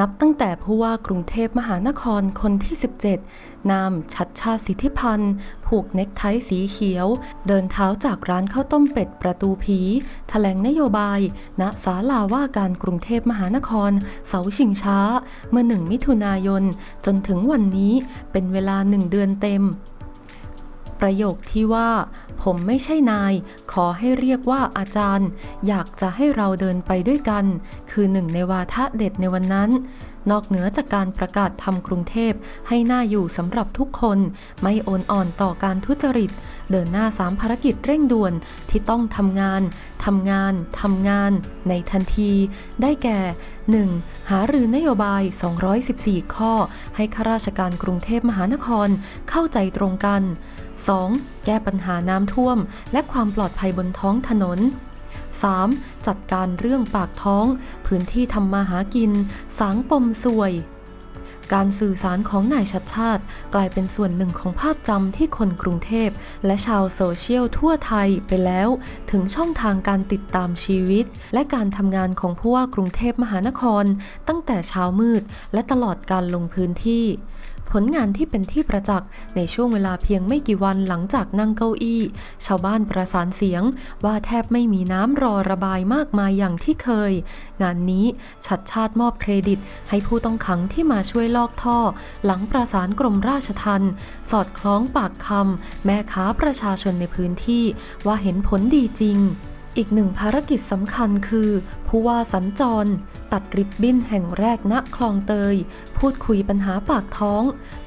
นับตั้งแต่ผู้ว่ากรุงเทพมหานครคนที่ 17 นามชัดชาสิทธิพันธ์ ผูกเน็กไทสีเขียว เดินเท้าจากร้านข้าวต้มเป็ดประตูผีถแถลงนโยบาย ณศาลาว่าการกรุงเทพมหานคร เสาชิงช้า เมื่อหนึ่งมิถุนายน จนถึงวันนี้เป็นเวลาหนึ่งเดือนเต็ม ประโยคที่ว่า ผมไม่ใช่นาย ขอให้เรียกว่าอาจารย์ อยากจะให้เราเดินไปด้วยกัน คือหนึ่งในวาทะเด็ดในวันนั้น นอกเหนือจากการประกาศทำกรุงเทพให้หน่าอยู่สำหรับทุกคน ไม่โอนอ่อนต่อการทุจริต เดินหน้าสามภารกิจเร่งด่วนที่ต้องทำงานทำงานทำงาน ในทันที ได้แก่ 1. หารือนโยบาย 214 ข้อ ให้ข้าราชการกรุงเทพมหานครเข้าใจตรงกัน 2. แก้ปัญหาน้ำท่วม และความปลอดภัยบนท้องถนน 3. จัดการเรื่องปากท้อง พื้นที่ทำมาหากิน สางปมสวยการสื่อสารของนายชัดชาติ กลายเป็นส่วนหนึ่งของภาพจำที่คนกรุงเทพ และชาวโซเชียลทั่วไทยไปแล้ว ถึงช่องทางการติดตามชีวิต และการทำงานของผู้ว่ากรุงเทพมหานคร ตั้งแต่เช้ามืด และตลอดการลงพื้นที่ ผลงานที่เป็นที่ประจักษ์ในช่วงเวลาเพียงไม่กี่วันหลังจากนั่งเก้าอี้ ชาวบ้านประสานเสียงว่าแทบไม่มีน้ำรอระบายมากมายอย่างที่เคย งานนี้ชัดชาติมอบเครดิต ให้ผู้ต้องขังที่มาช่วยลอกท่อ หลังประสานกรมราชทัณฑ์สอดคล้องปากคำแม่ค้าประชาชนในพื้นที่ว่าเห็นผลดีจริง อีกหนึ่งภารกิจสำคัญคือ ผู้ว่าสัญจร ตัดริบบิ้นแห่งแรกณคลองเตย พูดคุยปัญหาปากท้อง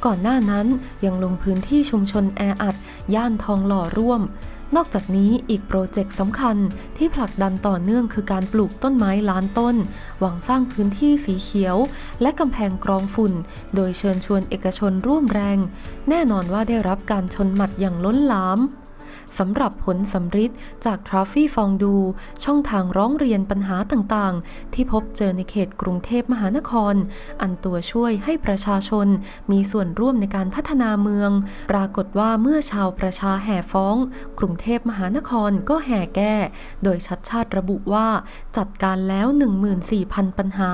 ก่อนหน้านั้นยังลงพื้นที่ชุมชนแออัด ย่านทองหล่อร่วม นอกจากนี้อีกโปรเจกต์สำคัญที่ผลักดันต่อเนื่องคือการปลูกต้นไม้ล้านต้น หวังสร้างพื้นที่สีเขียว และกำแพงกรองฝุ่น โดยเชิญชวนเอกชนร่วมแรง แน่นอนว่าได้รับการชนหมัดอย่างล้นหลาม สำหรับผลสำริดจากทราฟฟี่ฟองดู ช่องทางร้องเรียนปัญหาต่างๆ ที่พบเจอในเขตกรุงเทพมหานคร อันตัวช่วยให้ประชาชนมีส่วนร่วมในการพัฒนาเมือง ปรากฏว่าเมื่อชาวประชาแห่ฟ้อง กรุงเทพมหานครก็แห่แก้ โดยชัดชาติระบุว่าจัดการแล้ว 14,000 ปัญหา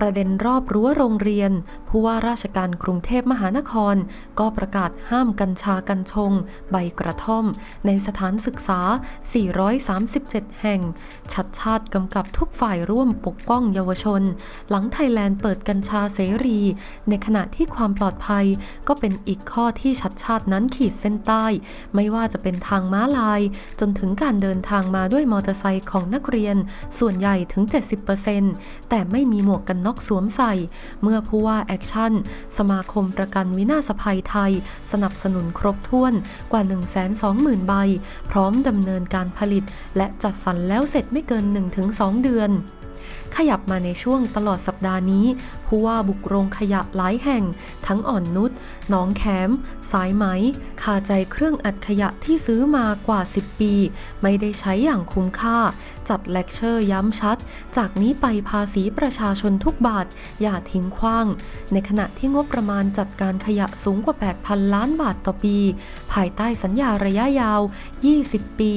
ประเด็นรอบรั้วโรงเรียน ผู้ว่าราชการกรุงเทพมหานคร ก็ประกาศห้ามกัญชากัญชง ใบกระท่อม ในสถานศึกษา 437 แห่ง ชัดชาติกำกับทุกฝ่ายร่วมปกป้องเยาวชน หลังไทยแลนด์เปิดกัญชาเสรี ในขณะที่ความปลอดภัยก็เป็นอีกข้อที่ชัดชาตินั้นขีดเส้นใต้ ไม่ว่าจะเป็นทางม้าลาย จนถึงการเดินทางมาด้วยมอเตอร์ไซค์ของนักเรียน ส่วนใหญ่ถึง 70%แต่ไม่มีหมวกกันน็อกสวมใส่ เมื่อผู้ว่าแอคชั่น สมาคมประกันวินาศภัยไทย สนับสนุนครบถ้วนกว่า 120,000 ใบ พร้อมดำเนินการผลิต และจัดสรรแล้วเสร็จไม่เกิน 1-2 เดือน ขยับมาในช่วงตลอดสัปดาห์นี้ผู้ว่าบุกโรงขยะหลายแห่ง ทั้งอ่อนนุชหนองแขม สายไหมคาใจเครื่องอัดขยะที่ซื้อมากว่า 10 ปี ไม่ได้ใช้อย่างคุ้มค่า จัดเลคเชอร์ย้ำชัด จากนี้ไปภาษีประชาชนทุกบาท อย่าทิ้งขว้าง ในขณะที่งบประมาณจัดการขยะสูงกว่า 8,000 ล้านบาทต่อปี ภายใต้สัญญาระยะยาว 20 ปี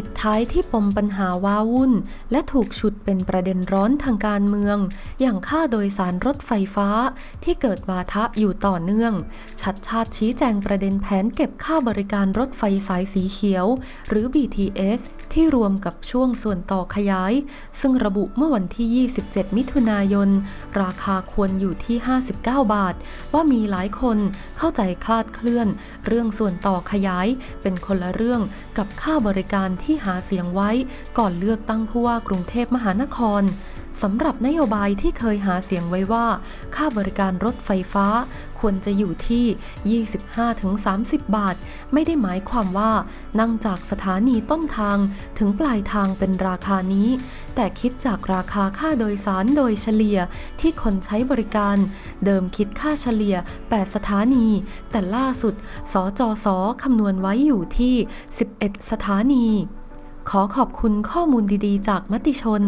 ปิดท้ายที่ปมปัญหาว้าวุ่น และถูกฉุดเป็นประเด็นร้อนทางการเมือง อย่างค่าโดยสารรถไฟฟ้าที่เกิดวาทะอยู่ต่อเนื่อง ชัดชาติชี้แจงประเด็นแผนเก็บค่าบริการรถไฟสายสีเขียว หรือ BTS ที่รวมกับช่วงส่วนต่อขยาย ซึ่งระบุเมื่อวันที่ 27 มิถุนายน ราคาควรอยู่ที่ 59 บาท ว่ามีหลายคนเข้าใจคลาดเคลื่อน เรื่องส่วนต่อขยายเป็นคนละเรื่องกับค่าบริการที่หาเสียงไว้ก่อนเลือกตั้งผู้ว่ากรุงเทพมหานครสำหรับนโยบายที่เคยหาเสียงไว้ว่า ค่าบริการรถไฟฟ้าควรจะอยู่ที่ 25-30 บาท ไม่ได้หมายความว่า นั่งจากสถานีต้นทางถึงปลายทางเป็นราคานี้ แต่คิดจากราคาค่าโดยสารโดยเฉลี่ยที่คนใช้บริการ เดิมคิดค่าเฉลี่ย 8 สถานี แต่ล่าสุด สจสคำนวณไว้อยู่ที่ 11 สถานี ขอขอบคุณข้อมูลดีๆ จากมติชน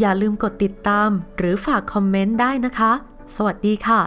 อย่าลืมกดติดตามหรือฝากคอมเมนต์ได้นะคะ สวัสดีค่ะ